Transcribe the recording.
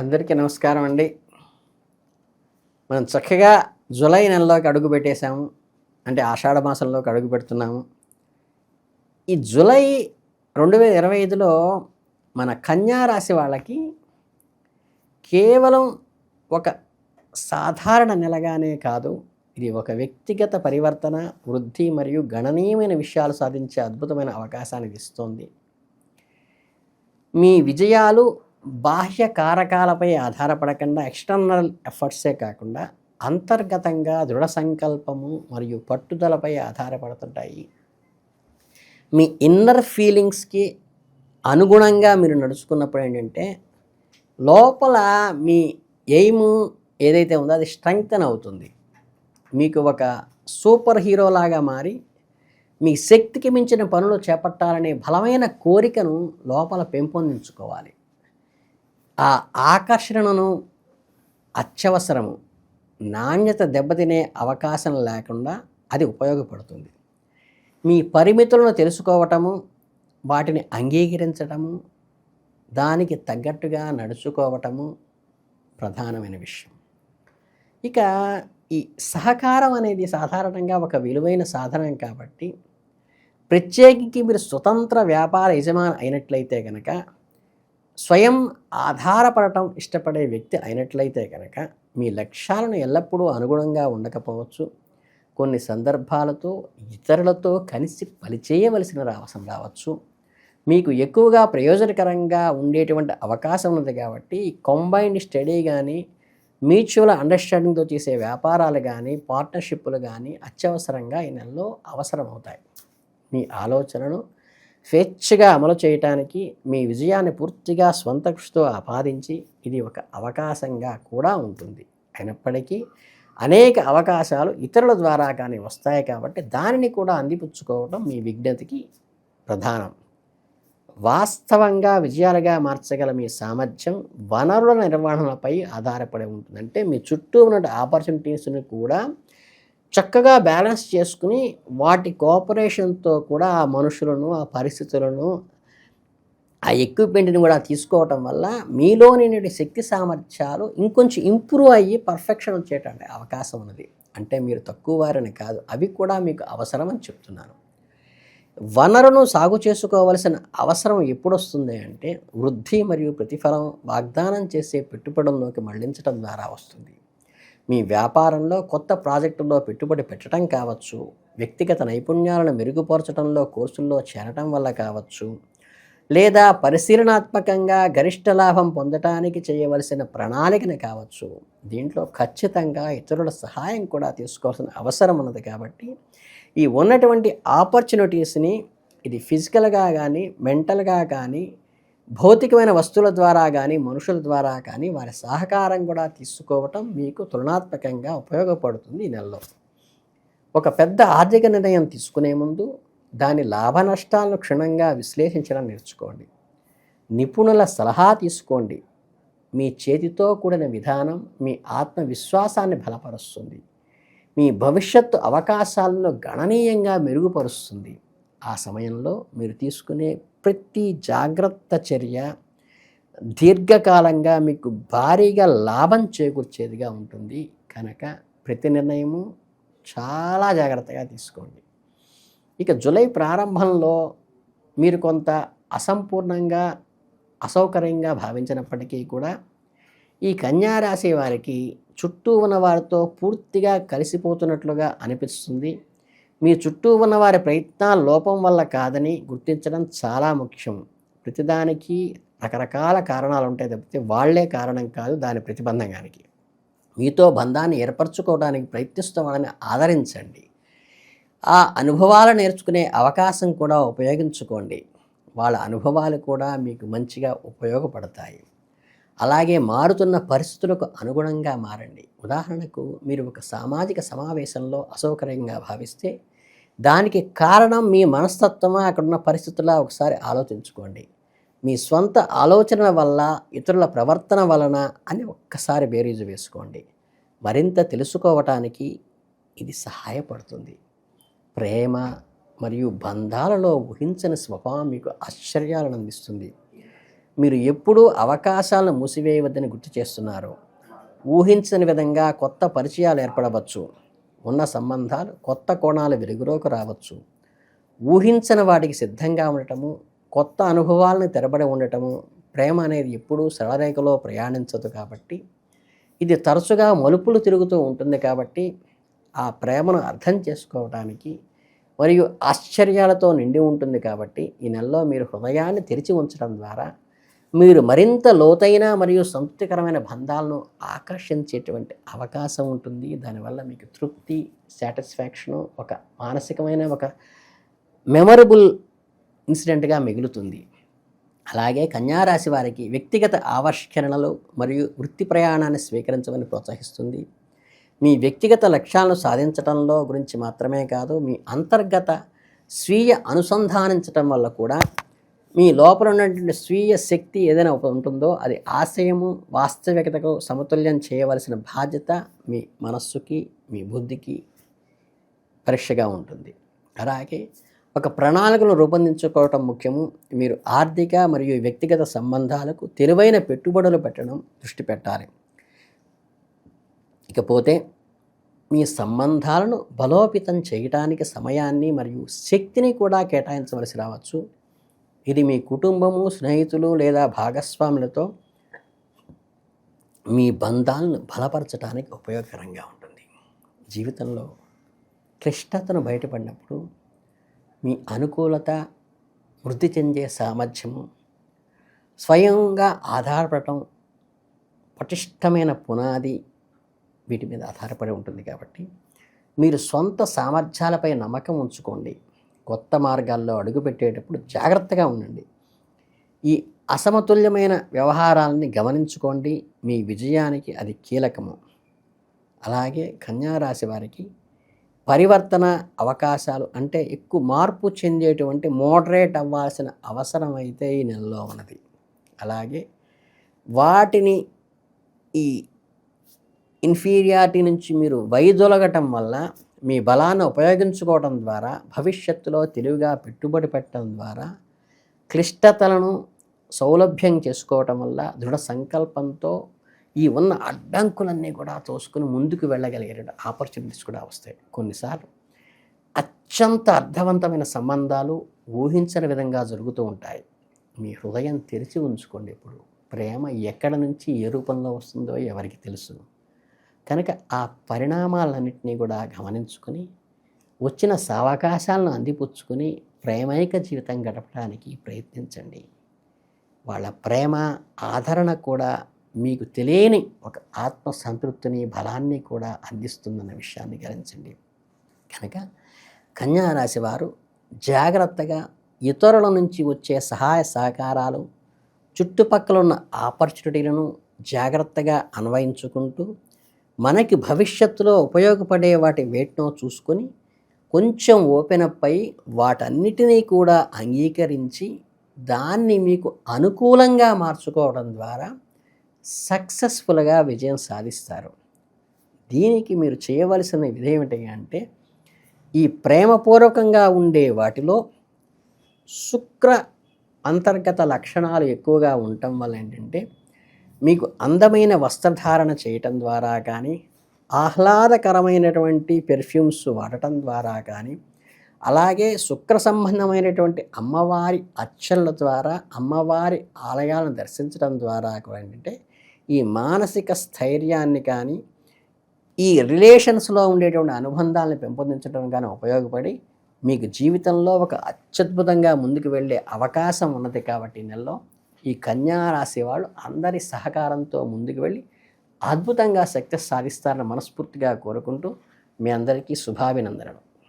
అందరికీ నమస్కారం అండి. మనం చక్కగా జూలై నెలలోకి అడుగు పెట్టేశాము. అంటే ఆషాఢ మాసంలోకి అడుగు పెడుతున్నాము. ఈ జూలై రెండు వేల ఇరవై ఐదులో మన కన్యా రాశి వాళ్ళకి కేవలం ఒక సాధారణ నెలగానే కాదు ఇది ఒక వ్యక్తిగత పరివర్తన వృద్ధి మరియు గణనీయమైన విషయాలు సాధించే అద్భుతమైన అవకాశాన్ని ఇస్తుంది. మీ విజయాలు బాహ్య కారకాలపై ఆధారపడకుండా ఎక్స్టర్నల్ ఎఫర్ట్సే కాకుండా అంతర్గతంగా దృఢ సంకల్పము మరియు పట్టుదలపై ఆధారపడుతుంటాయి. మీ ఇన్నర్ ఫీలింగ్స్కి అనుగుణంగా మీరు నడుచుకున్నప్పుడు ఏంటంటే లోపల మీ ఎయిమ్ ఏదైతే ఉందో అది స్ట్రెంగ్తన్ అవుతుంది. మీకు ఒక సూపర్ హీరోలాగా మారి మీ శక్తికి మించిన పనులు చేపట్టాలనే బలమైన కోరికను లోపల పెంపొందించుకోవాలి. ఆ ఆకర్షణను అత్యవసరము నాణ్యత దెబ్బతినే అవకాశం లేకుండా అది ఉపయోగపడుతుంది. మీ పరిమితులను తెలుసుకోవటము వాటిని అంగీకరించటము దానికి తగ్గట్టుగా నడుచుకోవటము ప్రధానమైన విషయం. ఇక ఈ సహకారం అనేది సాధారణంగా ఒక విలువైన సాధనం కాబట్టి ప్రత్యేకించి మీరు స్వతంత్ర వ్యాపార యజమాని అయినట్లయితే కనుక స్వయం ఆధారపడటం ఇష్టపడే వ్యక్తి అయినట్లయితే కనుక మీ లక్ష్యాలను ఎల్లప్పుడూ అనుగుణంగా ఉండకపోవచ్చు. కొన్ని సందర్భాలతో ఇతరులతో కలిసి పనిచేయవలసిన అవసరం రావచ్చు. మీకు ఎక్కువగా ప్రయోజనకరంగా ఉండేటువంటి అవకాశం ఉంది కాబట్టి కంబైన్డ్ స్టడీ కానీ మ్యూచువల్ అండర్స్టాండింగ్తో చేసే వ్యాపారాలు కానీ పార్ట్నర్షిప్లు కానీ అత్యవసరంగా ఈ నెలలో అవసరమవుతాయి. మీ ఆలోచనను స్వేచ్ఛగా అమలు చేయటానికి మీ విజయాన్ని పూర్తిగా స్వంత కృషితో ఆపాదించి ఇది ఒక అవకాశంగా కూడా ఉంటుంది. అయినప్పటికీ అనేక అవకాశాలు ఇతరుల ద్వారా కానీ వస్తాయి కాబట్టి దానిని కూడా అందిపుచ్చుకోవడం మీ విజ్ఞతకి ప్రధానం. వాస్తవంగా విజయాలుగా మార్చగల మీ సామర్థ్యం వనరుల నిర్వహణలపై ఆధారపడి ఉంటుంది అంటే మీ చుట్టూ ఉన్న ఆపర్చునిటీస్ని కూడా చక్కగా బ్యాలెన్స్ చేసుకుని వాటి కోఆపరేషన్తో కూడా ఆ మనుషులను ఆ పరిస్థితులను ఆ ఎక్విప్మెంట్ని కూడా తీసుకోవటం వల్ల మీలోని శక్తి సామర్థ్యాలు ఇంకొంచెం ఇంప్రూవ్ అయ్యి పర్ఫెక్షన్ వచ్చేటండి అవకాశం ఉన్నది. అంటే మీరు తక్కువ వారని కాదు అవి కూడా మీకు అవసరం అని చెప్తున్నాను. వనరును సాగు చేసుకోవలసిన అవసరం ఎప్పుడు వస్తుంది అంటే వృద్ధి మరియు ప్రతిఫలం వాగ్దానం చేసే పెట్టుబడుల్లోకి మళ్ళించడం ద్వారా వస్తుంది. మీ వ్యాపారంలో కొత్త ప్రాజెక్టుల్లో పెట్టుబడి పెట్టడం కావచ్చు వ్యక్తిగత నైపుణ్యాలను మెరుగుపరచడంలో కోర్సుల్లో చేరటం వల్ల కావచ్చు లేదా పరిశీలనాత్మకంగా గరిష్ట లాభం పొందటానికి చేయవలసిన ప్రణాళికను కావచ్చు. దీంట్లో ఖచ్చితంగా ఇతరుల సహాయం కూడా తీసుకోవాల్సిన అవసరం ఉన్నది కాబట్టి ఈ ఉన్నటువంటి ఆపర్చునిటీస్ని ఇది ఫిజికల్గా కానీ మెంటల్గా కానీ భౌతికమైన వస్తువుల ద్వారా కానీ మనుషుల ద్వారా కానీ వారి సహకారం కూడా తీసుకోవటం మీకు తులనాత్మకంగా ఉపయోగపడుతుంది ఈ నెలలో. ఒక పెద్ద ఆర్థిక నిర్ణయం తీసుకునే ముందు దాని లాభ నష్టాలను క్షుణ్ణంగా విశ్లేషించడం నేర్చుకోండి. నిపుణుల సలహా తీసుకోండి. మీ చేతితో కూడిన విధానం మీ ఆత్మవిశ్వాసాన్ని బలపరుస్తుంది. మీ భవిష్యత్తు అవకాశాలను గణనీయంగా మెరుగుపరుస్తుంది. ఆ సమయంలో మీరు తీసుకునే ప్రతి జాగ్రత్త చర్య దీర్ఘకాలంగా మీకు భారీగా లాభం చేకూర్చేదిగా ఉంటుంది. కనుక ప్రతి నిర్ణయము చాలా జాగ్రత్తగా తీసుకోండి. ఇక జూలై ప్రారంభంలో మీరు కొంత అసంపూర్ణంగా అసౌకర్యంగా భావించినప్పటికీ కూడా ఈ కన్యారాశి వారికి చుట్టూ ఉన్న వారితో పూర్తిగా కలిసిపోతున్నట్లుగా అనిపిస్తుంది. మీ చుట్టూ ఉన్న వారి ప్రయత్నాల లోపం వల్ల కాదని గుర్తించడం చాలా ముఖ్యం. ప్రతిదానికి రకరకాల కారణాలు ఉంటాయి తప్పితే వాళ్ళే కారణం కాదు దాని ప్రతిబంధకానికి మీతో బంధాన్ని ఏర్పరచుకోవడానికి ప్రయత్నిస్తున్న వాళ్ళని ఆదరించండి. ఆ అనుభవాలు నేర్చుకునే అవకాశం కూడా ఉపయోగించుకోండి. వాళ్ళ అనుభవాలు కూడా మీకు మంచిగా ఉపయోగపడతాయి. అలాగే మారుతున్న పరిస్థితులకు అనుగుణంగా మారండి. ఉదాహరణకు మీరు ఒక సామాజిక సమావేశంలో అసౌకర్యంగా భావిస్తే దానికి కారణం మీ మనస్తత్వమా? అక్కడున్న పరిస్థితుల ఒకసారి ఆలోచించుకోండి. మీ స్వంత ఆలోచనల వల్ల ఇతరుల ప్రవర్తన వలన అని ఒక్కసారి బేరీజు వేసుకోండి. మరింత తెలుసుకోవటానికి ఇది సహాయపడుతుంది. ప్రేమ మరియు బంధాలలో ఊహించని స్వభావం మీకు ఆశ్చర్యాలను అందిస్తుంది. మీరు ఎప్పుడూ అవకాశాలను మూసివేయవద్దని గుర్తు చేస్తున్నారు. ఊహించని విధంగా కొత్త పరిచయాలు ఏర్పడవచ్చు. ఉన్న సంబంధాలు కొత్త కోణాలు వెలుగులోకి రావచ్చు. ఊహించని వాటికి సిద్ధంగా ఉండటము కొత్త అనుభవాలను తెరబడి ఉండటము ప్రేమ అనేది ఎప్పుడూ సరళరేఖలో ప్రయాణించదు కాబట్టి ఇది తరచుగా మలుపులు తిరుగుతూ ఉంటుంది కాబట్టి ఆ ప్రేమను అర్థం చేసుకోవడానికి మరియు ఆశ్చర్యాలతో నిండి ఉంటుంది కాబట్టి ఈ నెలలో మీరు హృదయాన్ని తెరిచి ఉంచడం ద్వారా మీరు మరింత లోతైన మరియు సంతృప్తికరమైన బంధాలను ఆకర్షించేటువంటి అవకాశం ఉంటుంది. దానివల్ల మీకు తృప్తి సాటిస్ఫాక్షను ఒక మానసికమైన ఒక మెమరబుల్ ఇన్సిడెంట్గా మిగులుతుంది. అలాగే కన్యారాశి వారికి వ్యక్తిగత ఆవిష్కరణలు మరియు వృత్తి ప్రయాణాన్ని స్వీకరించమని ప్రోత్సహిస్తుంది. మీ వ్యక్తిగత లక్ష్యాలను సాధించడంలో గురించి మాత్రమే కాదు మీ అంతర్గత స్వీయ అనుసంధానించటం వల్ల కూడా మీ లోపల ఉన్నటువంటి స్వీయ శక్తి ఏదైనా ఉంటుందో అది ఆశయము వాస్తవికతకు సమతుల్యం చేయవలసిన బాధ్యత మీ మనస్సుకి మీ బుద్ధికి పరీక్షగా ఉంటుంది. అలాగే ఒక ప్రణాళికను రూపొందించుకోవటం ముఖ్యము. మీరు ఆర్థిక మరియు వ్యక్తిగత సంబంధాలకు తెలివైన పెట్టుబడులు పెట్టడం దృష్టి పెట్టాలి. ఇకపోతే మీ సంబంధాలను బలోపేతం చేయటానికి సమయాన్ని మరియు శక్తిని కూడా కేటాయించవలసి రావచ్చు. ఇది మీ కుటుంబము స్నేహితులు లేదా భాగస్వాములతో మీ బంధాలను బలపరచడానికి ఉపయోగకరంగా ఉంటుంది. జీవితంలో క్లిష్టతను బయటపడినప్పుడు మీ అనుకూలత వృద్ధి చెందే సామర్థ్యము స్వయంగా ఆధారపడటం పటిష్టమైన పునాది వీటి మీద ఆధారపడి ఉంటుంది కాబట్టి మీరు సొంత సామర్థ్యాలపై నమ్మకం ఉంచుకోండి. కొత్త మార్గాల్లో అడుగుపెట్టేటప్పుడు జాగ్రత్తగా ఉండండి. ఈ అసమతుల్యమైన వ్యవహారాలని గమనించుకోండి. మీ విజయానికి అది కీలకము. అలాగే కన్యారాశి వారికి పరివర్తన అవకాశాలు అంటే ఎక్కువ మార్పు చెందేటువంటి మోడరేట్ అవ్వాల్సిన అవసరం అయితే ఈ నెలలో ఉన్నది. అలాగే వాటిని ఈ ఇన్ఫీరియారిటీ నుంచి మీరు వైదొలగటం వల్ల మీ బలాన్ని ఉపయోగించుకోవడం ద్వారా భవిష్యత్తులో తెలివిగా పెట్టుబడి పెట్టడం ద్వారా క్లిష్టతలను సౌలభ్యం చేసుకోవటం వల్ల దృఢ సంకల్పంతో ఈ ఉన్న అడ్డంకులన్నీ కూడా తోసుకుని ముందుకు వెళ్ళగలిగే ఆపర్చునిటీస్ కూడా వస్తాయి. కొన్నిసార్లు అత్యంత అర్థవంతమైన సంబంధాలు ఊహించని విధంగా జరుగుతూ ఉంటాయి. మీ హృదయం తెరిచి ఉంచుకోండి ఇప్పుడు. ప్రేమ ఎక్కడ నుంచి ఏ రూపంలో వస్తుందో ఎవరికి తెలుసు. కనుక ఆ పరిణామాలన్నింటినీ కూడా గమనించుకొని వచ్చిన సావకాశాలను అందిపుచ్చుకొని ప్రేమైక జీవితం గడపడానికి ప్రయత్నించండి. వాళ్ళ ప్రేమ ఆదరణ కూడా మీకు తెలియని ఒక ఆత్మ సంతృప్తిని బలాన్ని కూడా అందిస్తుందన్న విషయాన్ని గ్రహించండి కనుక కన్యారాశి వారు జాగ్రత్తగా ఇతరుల నుంచి వచ్చే సహాయ సహకారాలు చుట్టుపక్కల ఉన్న ఆపర్చునిటీలను జాగ్రత్తగా అన్వయించుకుంటూ మనకి భవిష్యత్తులో ఉపయోగపడే వాటి వేట్నో చూసుకొని కొంచెం ఓపెన్ అప్ అయి వాటన్నిటినీ కూడా అంగీకరించి దాన్ని మీకు అనుకూలంగా మార్చుకోవడం ద్వారా సక్సెస్ఫుల్గా విజయం సాధిస్తారు. దీనికి మీరు చేయవలసిన విధి ఏమిటి అంటే ఈ ప్రేమపూర్వకంగా ఉండే వాటిలో శుక్ర అంతర్గత లక్షణాలు ఎక్కువగా ఉండటం వల్ల ఏంటంటే మీకు అందమైన వస్త్రధారణ చేయటం ద్వారా కానీ ఆహ్లాదకరమైనటువంటి పెర్ఫ్యూమ్స్ వాడటం ద్వారా కానీ అలాగే శుక్ర సంబంధమైనటువంటి అమ్మవారి అర్చనల ద్వారా అమ్మవారి ఆలయాలను దర్శించడం ద్వారా కూడా ఏంటంటే ఈ మానసిక స్థైర్యాన్ని కానీ ఈ రిలేషన్స్లో ఉండేటువంటి అనుబంధాలను పెంపొందించడం కానీ ఉపయోగపడి మీకు జీవితంలో ఒక అత్యద్భుతంగా ముందుకు వెళ్ళే అవకాశం ఉన్నది కాబట్టి నెలలో ఈ కన్యా రాశి వాళ్ళు అందరి సహకారంతో ముందుకు వెళ్ళి అద్భుతంగా సక్సెస్ సాధిస్తారని మనస్ఫూర్తిగా కోరుకుంటూ మీ అందరికీ శుభాభినందనలు.